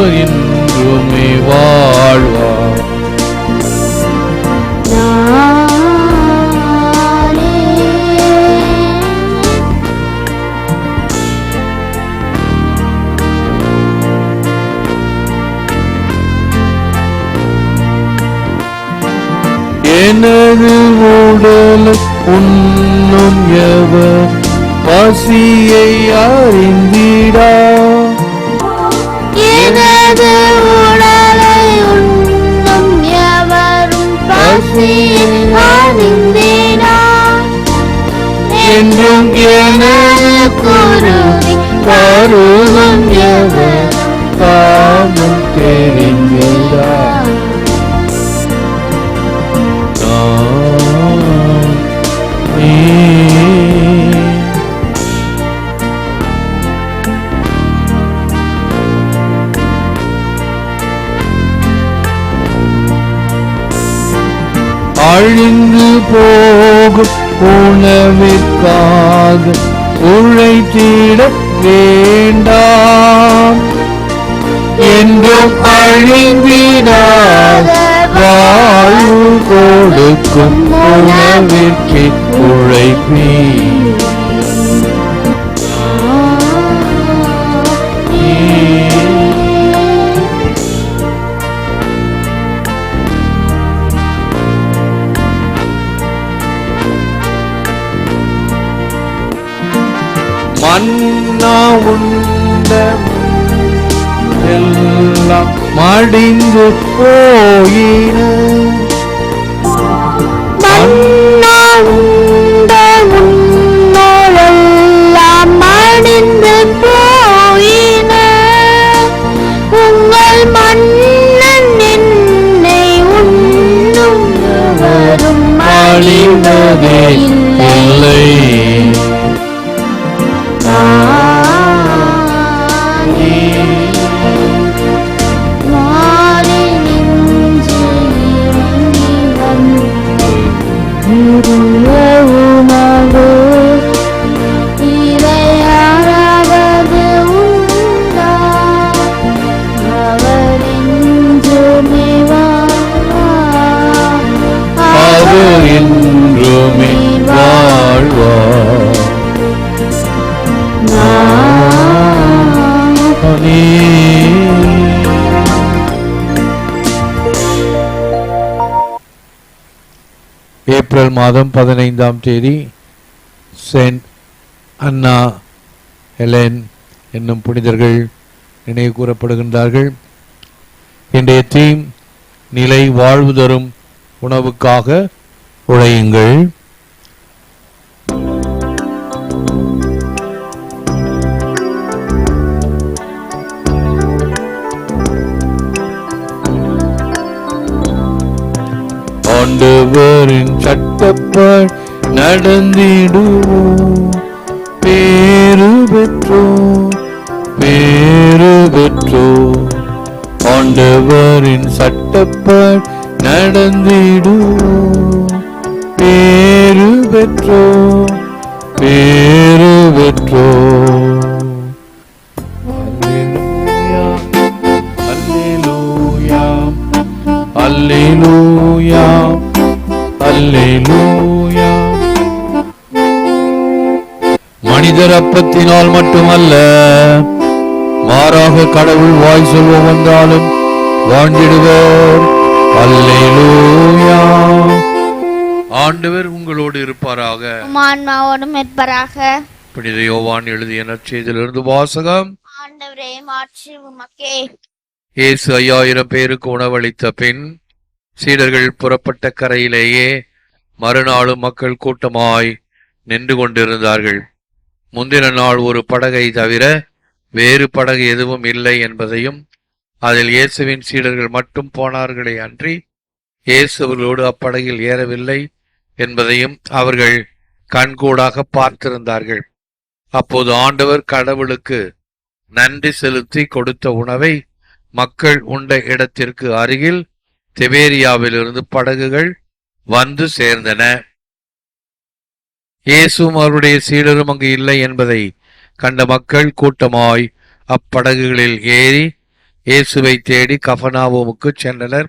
அவர் என்றுமே வாழ்வார் எனது உடலை உண்ணும் எவர் பசியை அறிந்திடா. அழிந்து போகும் உணவிற்காக உழைத்திட வேண்டாம். என்றும் அழிந்திடாத வாழ்வு கொடுக்கும் உணவிற்கு உழைப்பீ மன்னா உண்ட எல்லாம் மடிந்து போயின மன்னா உண்ட உன்னோளெல்லாம் மடிந்து போயின உங்கள் மன்னன் என்னை உண்ணும் எவரும் மடிந்ததே ஏப்ரல் மாதம் பதினைந்தாம் தேதி சென்ட் அண்ணா ஹெலன் என்னும் புனிதர்கள் நினைவு கூறப்படுகின்றார்கள். இன்றைய தீம் நிலை வாழ்வு தரும் உணவுக்காக உழையுங்கள். ஆண்டவரின் சட்டப்பால் நடந்திடுவோம். பேரு பெற்றோ பேரு பெற்றோ ஆண்டவரின் சட்டப்பால் நடந்திடுவோம். பேரு பெற்றோ பேரு மனிதர் அப்பத்தினால் மட்டுமல்ல மாறாக கடவுள் வாய் சொல்வ வந்தாலும் வாழ்ந்திடுவர் அல்லேலூயா. ஆண்டவர் உங்களோடு இருப்பாராக. உமான்மாவோடும் இருப்பராக. புனித யோவான் எழுதிய நற்செய்தியிலிருந்து வாசகம். ஆண்டவரே மாற்றி உமக்கே. இயேசு ஐயாயிரம் பேருக்கு உணவளித்த பின் சீடர்கள் புறப்பட்ட கரையிலேயே மறுநாளும் மக்கள் கூட்டமாய் நின்று கொண்டிருந்தார்கள். முந்தின நாள் ஒரு படகை தவிர வேறு படகு எதுவும் இல்லை என்பதையும் அதில் இயேசுவின் சீடர்கள் மட்டும் போனார்களே அன்றி இயேசுவர்களோடு அப்படகில் ஏறவில்லை என்பதையும் அவர்கள் கண்கூடாக பார்த்திருந்தார்கள். அப்போது ஆண்டவர் கடவுளுக்கு நன்றி செலுத்தி கொடுத்த உணவை மக்கள் உண்ட இடத்திற்கு அருகில் திபேரியாவிலிருந்து படகுகள் வந்து சேர்ந்தன. இயேசும் அவருடைய சீடரும் அங்கு இல்லை என்பதை கண்ட மக்கள் கூட்டமாய் அப்படகுகளில் ஏறி இயேசுவை தேடி கஃபனாவோமுக்கு சென்றனர்.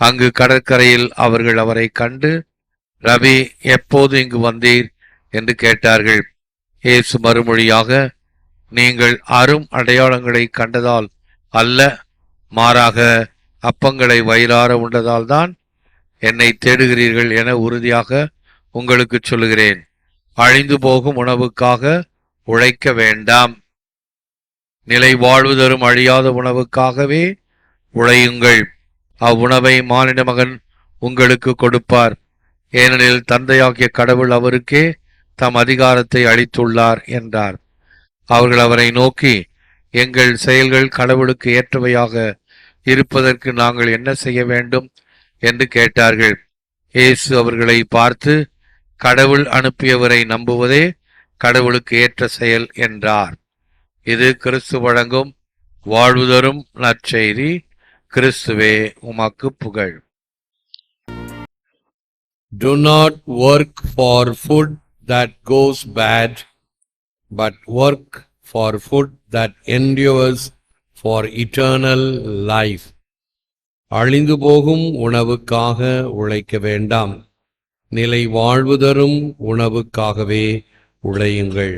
அங்கு கடற்கரையில் அவர்கள் அவரை கண்டு ரவி எப்போது இங்கு வந்தீர்? என்று கேட்டார்கள். இயேசு மறுமொழியாக நீங்கள் அரும் அடையாளங்களை கண்டதால் அல்ல மாறாக அப்பங்களை வயிறார உண்டதால் தான் என்னை தேடுகிறீர்கள் என உறுதியாக உங்களுக்கு சொல்லுகிறேன். அழிந்து போகும் உணவுக்காக உழைக்க வேண்டாம். நிலை வாழ்வு தரும் அழியாத உணவுக்காகவே உழையுங்கள். அவ்வுணவை மானிட மகன் உங்களுக்கு கொடுப்பார். ஏனெனில் தந்தையாகிய கடவுள் அவருக்கே தம் அதிகாரத்தை அளித்துள்ளார் என்றார். அவர்கள் அவரை நோக்கி எங்கள் செயல்கள் கடவுளுக்கு ஏற்றவையாக இருப்பதற்கு நாங்கள் என்ன செய்ய வேண்டும்? என்று கேட்டார்கள். இயேசு அவர்களை பார்த்து கடவுள் அனுப்பியவரை நம்புவதே கடவுளுக்கு ஏற்ற செயல் என்றார். இது கிறிஸ்து வழங்கும் வாழ்வு தரும் நற்செய்தி. கிறிஸ்துவே உமக்கு புகழ். Do not work for food that goes bad but work for food that endures for eternal life அழிந்து போகும் உணவுக்காக உழைக்க வேண்டாம். நிலை வாழ்வு தரும் உணவுக்காகவே உழையுங்கள்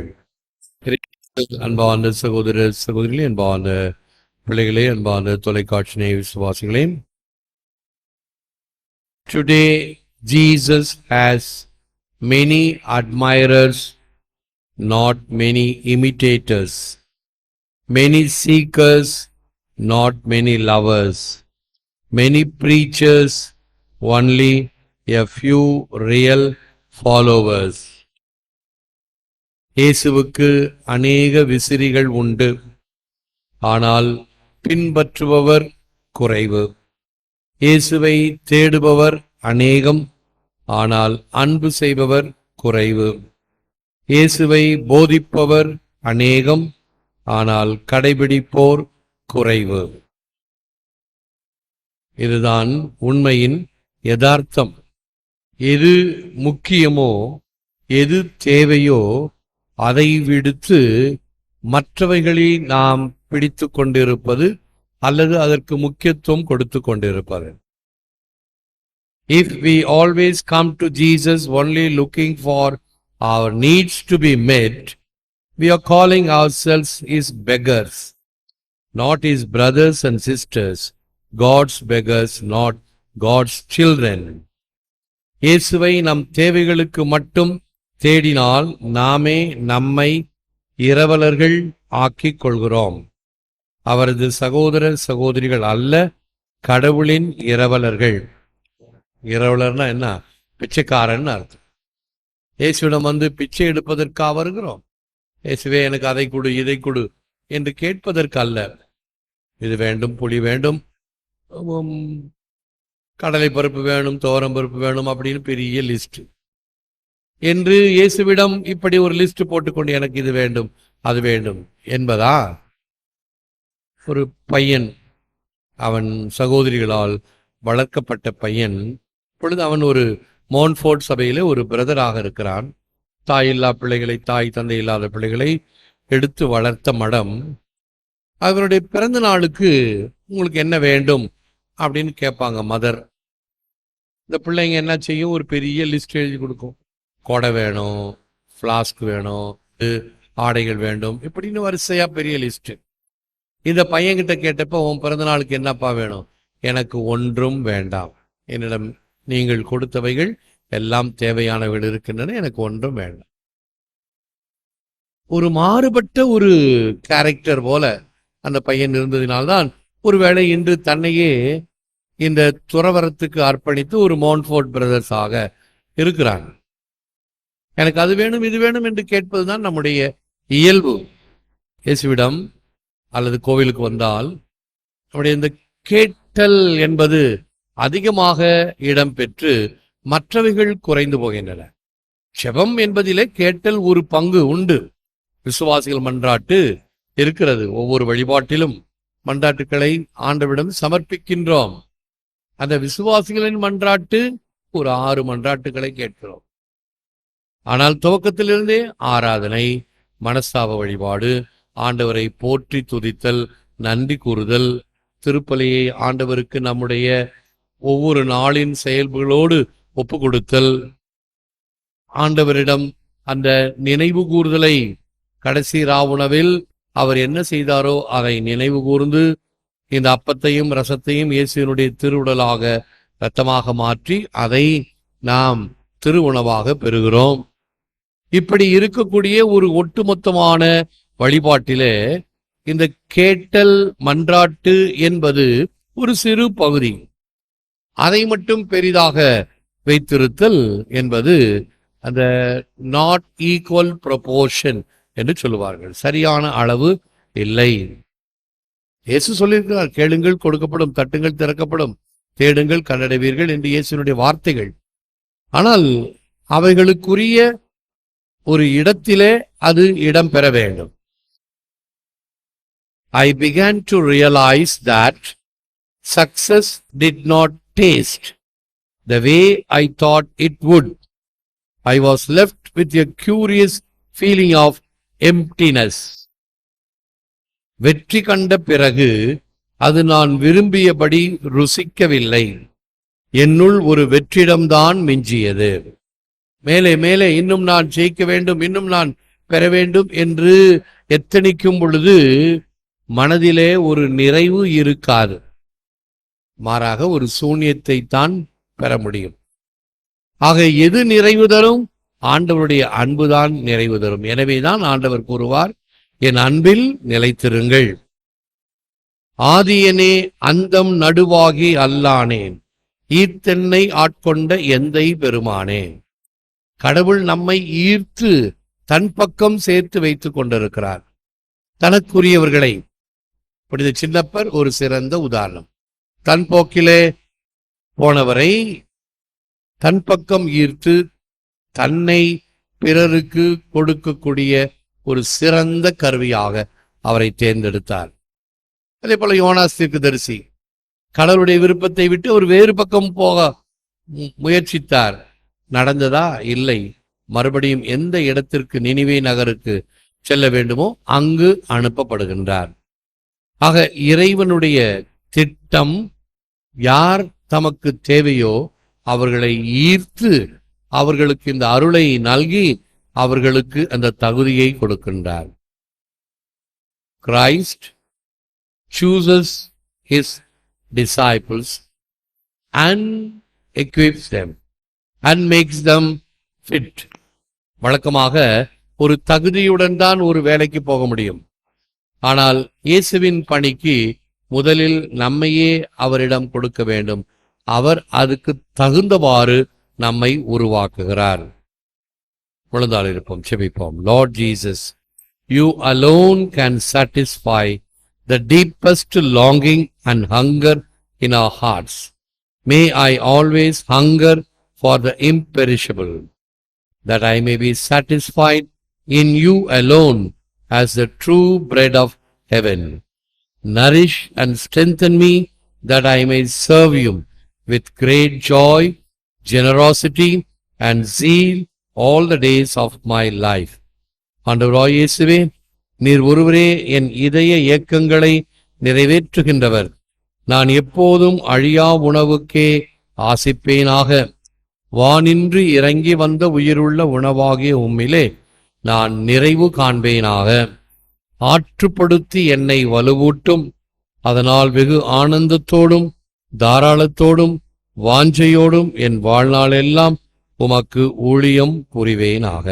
அன்பான சகோதர சகோதரிகளே அன்பான பிள்ளைகளே அன்பான தொலைக்காட்சி விசுவாசிகளே today Jesus has many admirers not many imitators many seekers not many lovers many preachers only a few real followers. இயேசுவுக்கு அநேக விசிறிகள் உண்டு. ஆனால் பின்பற்றுபவர் குறைவு. இயேசுவை தேடுபவர் அநேகம் ஆனால் அன்பு செய்பவர் குறைவு. இயேசுவை போதிப்பவர் அநேகம் ஆனால் கடைபிடிப்போர் குறைவு. இதுதான் உண்மையின் யதார்த்தம். எது முக்கியமோ எது தேவையோ அதை விடுத்து மற்றவைகளை நாம் பிடித்து கொண்டிருப்பது அல்லது அதற்கு முக்கியத்துவம் கொடுத்து கொண்டிருப்பது. If we always come to Jesus only looking for our needs to be met we are calling ourselves as beggars not as brothers and sisters God's beggars not God's children இயேசுவை நம் தேவைகளுக்கு மட்டும் தேடினால் நாமே நம்மை இரவலர்கள் ஆக்கிக் கொள்கிறோம் அவரது சகோதர சகோதரிகள் அல்ல கடவுளின் இரவலர்கள். இரவலர்னா என்ன? பிச்சைக்காரன் அர்த்தம். இயேசுவிடம் வந்து பிச்சை எடுப்பதற்காக வருகிறோம்? இயேசுவே எனக்கு அதை கொடு இதை கொடு என்று கேட்பதற்கு அல்ல இது வேண்டும் புலி வேண்டும். கடலை பருப்பு வேணும் தோரம் பருப்பு வேணும் அப்படின்னு பெரிய லிஸ்ட் என்று இயேசுவிடம் இப்படி ஒரு லிஸ்ட் போட்டுக்கொண்டு எனக்கு இது வேண்டும் அது வேண்டும் என்பதா? ஒரு பையன் அவன் சகோதரிகளால் வளர்க்கப்பட்ட பையன் இப்பொழுது அவன் ஒரு மோன்ஃபோர்ட் சபையில் ஒரு பிரதராக இருக்கிறான். தாய் இல்லா பிள்ளைகளை தாய் தந்தை இல்லாத பிள்ளைகளை எடுத்து வளர்த்த மடம் அவருடைய பிறந்த நாளுக்கு உங்களுக்கு என்ன வேண்டும் அப்படின்னு கேட்பாங்க மதர். இந்த பிள்ளைங்க என்ன செய்யும்? ஒரு பெரிய லிஸ்ட் எழுதி கொடுக்கும். கொடை வேணும் ஃப்ளாஸ்க் வேணும் ஆடைகள் வேண்டும் இப்படின்னு வரிசையா பெரிய லிஸ்ட் இந்த பையன்கிட்ட கேட்டப்ப உன் பிறந்த நாளுக்கு என்னப்பா வேணும்? எனக்கு ஒன்றும் வேண்டாம். என்னிடம் நீங்கள் கொடுத்தவைகள் எல்லாம் தேவையானவைகள் இருக்கின்றன. எனக்கு ஒன்றும் வேண்டாம். ஒரு மாறுபட்ட ஒரு கேரக்டர் போல அந்த பையன் இருந்ததினால்தான் ஒருவேளை இன்று தன்னையே இந்த துறவரத்துக்கு அர்ப்பணித்து ஒரு மோன்ஃபோர்ட் பிரதர்ஸ் ஆக இருக்கிறாங்க. எனக்கு அது வேணும் இது வேணும் என்று கேட்பதுதான் நம்முடைய இயல்பு. இயேசுவிடம் அல்லது கோவிலுக்கு வந்தால் நம்முடைய இந்த கேட்டல் என்பது அதிகமாக இடம்பெற்று மற்றவைகள் குறைந்து போகின்றன. செபம் என்பதிலே கேட்டல் ஒரு பங்கு உண்டு. விசுவாசிகள் மன்றாட்டு இருக்கிறது. ஒவ்வொரு வழிபாட்டிலும் மன்றாட்டுக்களை ஆண்டவிடம் சமர்ப்பிக்கின்றோம். அந்த விசுவாசிகளின் மன்றாட்டு ஒரு ஆறு மன்றாட்டுகளை கேட்கிறோம். ஆனால் துவக்கத்திலிருந்தே ஆராதனை மனஸ்தாப வழிபாடு ஆண்டவரை போற்றி துதித்தல் நன்றி கூறுதல் திருப்பலியை ஆண்டவருக்கு நம்முடைய ஒவ்வொரு நாளின் செயல்களோடு ஒப்பு கொடுத்தல் ஆண்டவரிடம் அந்த நினைவு கூறுதலை கடைசி ராவுணவில் அவர் என்ன செய்தாரோ அதை நினைவு கூர்ந்து இந்த அப்பத்தையும் ரசத்தையும் இயேசுவினுடைய திருவுடலாக ரத்தமாக மாற்றி அதை நாம் திருவுணவாக பெறுகிறோம். இப்படி இருக்கக்கூடிய ஒரு ஒட்டுமொத்தமான வழிபாட்டிலே இந்த கேட்டல் மன்றாட்டு என்பது ஒரு சிறு பகுதி. அதை மட்டும் பெரிதாக வைத்திருத்தல் என்பது அந்த நாட் ஈக்குவல் ப்ரொபோர்ஷன் என்று சொல்லுவார்கள். சரியான அளவு இல்லை. இயேசு சொல்லியிருக்கிறார் கேளுங்கள் கொடுக்கப்படும் தட்டுங்கள் திறக்கப்படும். தேடுங்கள் கண்டடைவீர்கள் என்று இயேசுனுடைய வார்த்தைகள். ஆனால் அவைகளுக்குரிய ஒரு இடத்திலே அது இடம் பெற வேண்டும். I began to realise that success did not taste the way I thought it would I was left with a curious feeling of emptiness வெற்றி கண்ட பிறகு அது நான் விரும்பியபடி ருசிக்கவில்லை. என்னுள் ஒரு வெற்றிடம்தான் மிஞ்சியது. மேலே மேலே இன்னும் நான் ஜெயிக்க வேண்டும் இன்னும் நான் பெற வேண்டும் என்று எத்தனிக்கும் பொழுது மனதிலே ஒரு நிறைவு இருக்காது. மாறாக ஒரு சூன்யத்தை தான் பெற முடியும். ஆக எது நிறைவு தரும்? ஆண்டவருடைய அன்புதான் நிறைவு தரும். எனவேதான் ஆண்டவர் கூறுவார் என் அன்பில் நிலைத்திருங்கள். ஆதியனே அந்தம் நடுவாகி அல்லானேன். ஈர்த்தென்னை ஆட்கொண்ட எந்தை பெருமானே. கடவுள் நம்மை ஈர்த்து தன் பக்கம் சேர்த்து வைத்துக் கொண்டிருக்கிறார். தனக்குரியவர்களை. புனித சின்னப்பர் ஒரு சிறந்த உதாரணம். தன் போக்கிலே போனவரை தன் பக்கம் ஈர்த்து தன்னை பிறருக்கு கொடுக்கக்கூடிய ஒரு சிறந்த கருவியாக அவரை தேர்ந்தெடுத்தார். அதே போல யோனாஸ் தீர்க்கதரிசி கடவுளுடைய விருப்பத்தை விட்டு ஒரு வேறு பக்கம் போக மு- முயற்சித்தார். நடந்ததா? இல்லை. மறுபடியும் எந்த இடத்திற்கு நினைவே நகருக்கு செல்ல வேண்டுமோ அங்கு அனுப்பப்படுகின்றார். ஆக இறைவனுடைய திட்டம் யார் தமக்கு தேவையோ அவர்களை ஈர்த்து அவர்களுக்கு இந்த அருளை நல்கி அவர்களுக்கு அந்த தகுதியை கொடுக்கின்றார். Christ chooses his disciples and equips them and makes them fit வழக்கமாக ஒரு தகுதியுடன் தான் ஒரு வேலைக்கு போக முடியும். ஆனால் இயேசுவின் பணிக்கு முதலில் நம்மையே அவரிடம் கொடுக்க வேண்டும். அவர் அதுக்கு தகுந்தவாறு நம்மை உருவாக்குகிறார். முழந்தாள் இருப்போம் செபிப்போம் lord Jesus you alone can satisfy the deepest longing and hunger in our hearts May I always hunger for the imperishable, that I may be satisfied in you alone as the true bread of heaven. Nourish and strengthen me that I may serve you with great joy, generosity, and zeal all the days of my life ஆண்டவராய் இயேசுவே நீர் ஒருவரே என் இதய இயக்கங்களை நிறைவேற்றுகின்றவர். நான் எப்போதும் அழியா உணவுக்கே ஆசிப்பேனாக. வானின்று இறங்கி வந்த உயிருள்ள உணவாகிய உம்மிலே நான் நிறைவு காண்பேனாக. ஆற்றுப்படுத்தி என்னை வலுவூட்டும். அதனால் வெகு ஆனந்தத்தோடும் தாராளத்தோடும் வாஞ்சையோடும் என் வாழ்நாளெல்லாம் உமக்கு ஊழியம் புரிவேனாக.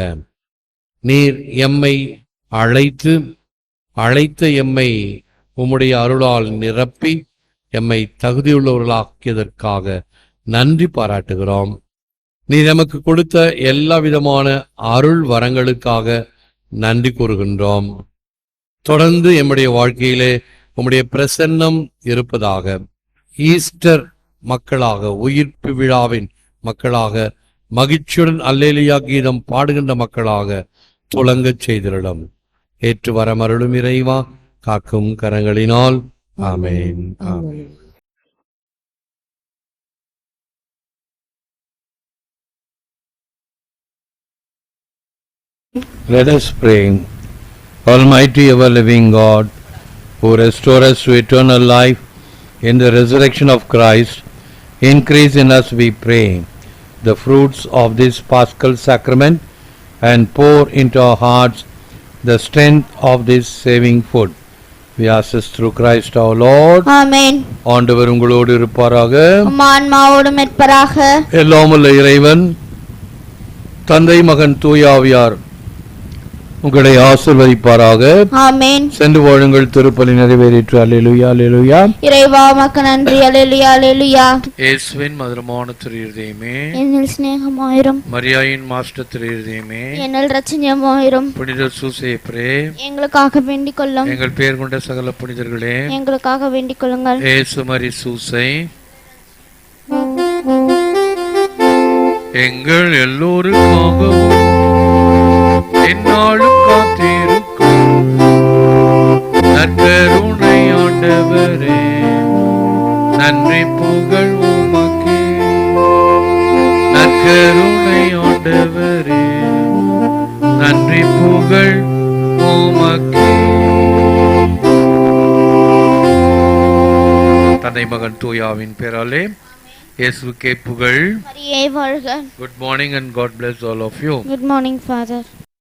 நீர் எம்மை அழைத்து அழைத்த எம்மை உம்முடைய அருளால் நிரப்பி எம்மை தகுதியுள்ளவர்களாக்கியதற்காக நன்றி பாராட்டுகிறோம். நீ நமக்கு கொடுத்த எல்லா விதமான அருள் வரங்களுக்காக நன்றி கூறுகின்றோம். தொடர்ந்து எம்முடைய வாழ்க்கையிலே உம்முடைய பிரசன்னம் இருப்பதாக ஈஸ்டர் மக்களாக உயிர்ப்பு விழாவின் மக்களாக மகிழ்ச்சியுடன் அல்லேலியா கீதம் பாடுகின்ற மக்களாக துளங்கச் செய்திருடம் ஏற்று வரமருளும் இறைவா காக்கும் கரங்களினால் ஆமென் ஆமென் Let us pray. Almighty ever living God, who restore us to eternal life in the resurrection of Christ, increase in us, we pray, the fruits of this paschal sacrament and pour into our hearts the strength of this saving food. We ask this through Christ our Lord. ஆமென் ஆண்டவர் உங்களோடு இருப்பாராக உம் ஆன்மாவோடும் இருப்பராக எல்லாமுள்ள இறைவன் தந்தை மகன் தூயாவியார் உங்களை ஆசிர்வதிப்பாராக. ஆமென். சென்று வாழுங்கள் திருப்பலி நிறைவேறிற்று. அல்லேலூயா அல்லேலூயா. இறைவா உமக்கு நன்றி. அலெலுயா அலெலுயா இயேசுவின் மதுரமான திருதயமே என்னில் சிநேகமாயிரும். மரியாயின் மாஸ்டர் திருதயமே என்னில் ரச்சனியமாயிரும் புனித சூசேப்ரே எங்களுக்காக வேண்டிக் கொள்ளும். எங்கள் பேர் கொண்ட சகல புனிதர்களே. எங்களுக்காக வேண்டிக் கொள்ளுங்கள். இயேசு மரி சூசை. எங்கள் எல்லோருக்காகவும் என்னாலும் காத்திருக்கும். நற்கருணை ஆண்டவரே நன்றி புகழ் உமக்கே. நற்கருணை ஆண்டவரே நன்றி புகழ் உமக்கே. தந்தை மகன் தூயாவின் பேராலே இயேசுக்கே புகழ். Good morning and God bless all of you. Good morning father